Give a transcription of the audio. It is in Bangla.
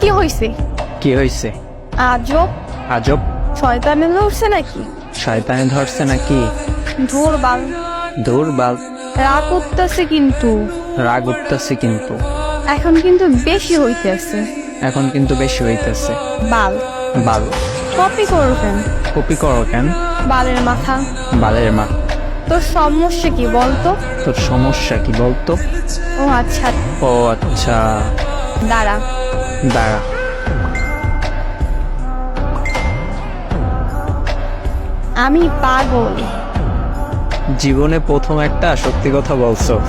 কি হইছে? কি হয়েছে আজব। আজব? শয়তানে ধরছে নাকি? শয়তানে ধরছে নাকি? ধুর বাল দূর বাল রাগ উঠতেছে কিন্তু। রাগ উঠতেছে কিন্তু। এখন কিন্তু বেশি হইতেছে। এখন কিন্তু বেশি হইতেছে। বাল। বাল। কপি করো করবেন কপি করো কেন? বালের মাথা। বালের মা তোর সমস্যা কি বলতো? তোর সমস্যা কি বলতো? ও আচ্ছা। ও আচ্ছা। দাঁড়া। দাঁড়া। আমি পাগল। জীবনে প্রথম একটা সত্যি কথা বলছো।